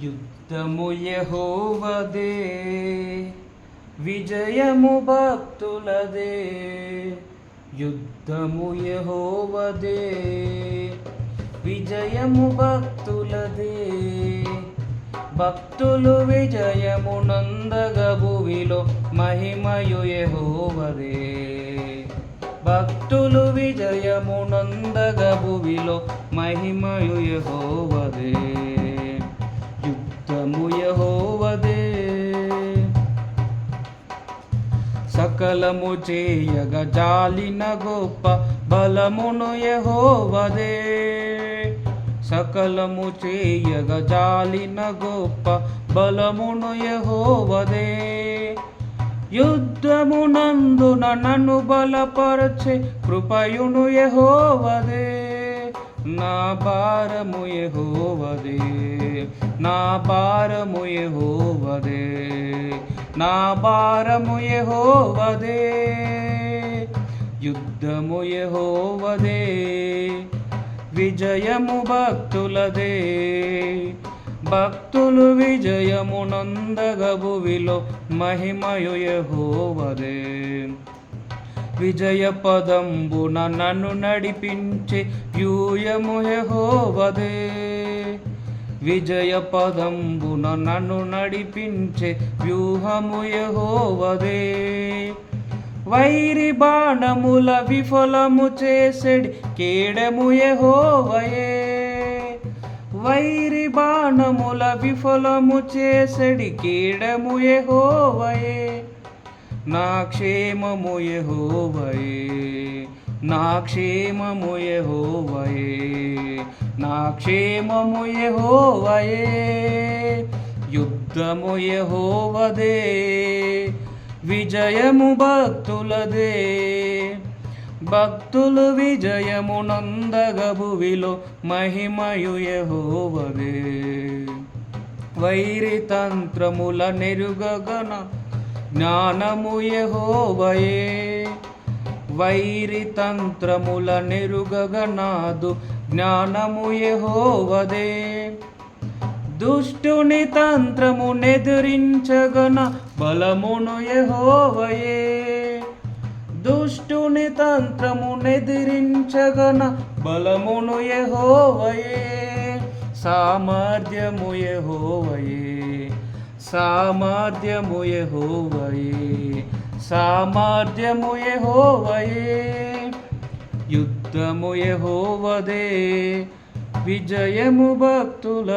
యుద్ధము యహోవదే విజయము భక్తులదే. యుద్ధము యహోవదే విజయము భక్తులదే. భక్తులు విజయము నందగ భువిలో మహిమయు యహోవదే. భక్తులు విజయము నందగ భువిలో మహిమయు యహోవదే. యుద్ధము యహోవదే. సకలము చేయగ జాలిన గొప్ప బలమును యహోవదే. సకలము చేయగ జాలిన గొప్ప బలమును యహోవదే. యుద్ధమునందున నన్ను బలపరచే కృపయును యహోవదే. నా భారము యెహోవదే నా భారము యెహోవదే నా భారము యెహోవదే యుద్ధము యెహోవదే విజయము భక్తులదే భక్తులు విజయము నందగభువిలో మహిమయు యెహోవదే. విజయ పదంబున నన్ను నడిపించే వ్యూయము యహోవదే విజయ పదంబున నన్ను నడిపించే వ్యూహము యహోవదే వైరి బాణముల విఫలము చేసెడి కేడము యహోవయే వైరి బాణముల విఫలము చేసెడి కేడము యహోవయే నా క్షేమము యెహోవయే నా క్షేమము యెహోవయే నా క్షేమము యెహోవయే యుద్ధము యెహోవదే విజయము భక్తులదే భక్తులు విజయము నందగభువిలో మహిమయు యెహోవదే వైరి తంత్రముల నెరుగగన జ్ఞానము యహోవయే. వైరి తంత్రముల నెరుగగనాదు జ్ఞానము యహోవదే. దుష్టుని తంత్రము నెదిరించగన బలమును యహోవయే. దుష్టుని తంత్రము నెదిరించగన బలమును యహోవయే. సామర్థ్యము యహోవయే. సామర్థ్యము యెహోవయే సామర్థ్యము యెహోవయే. యుద్ధము యెహోవదే విజయము భక్తుల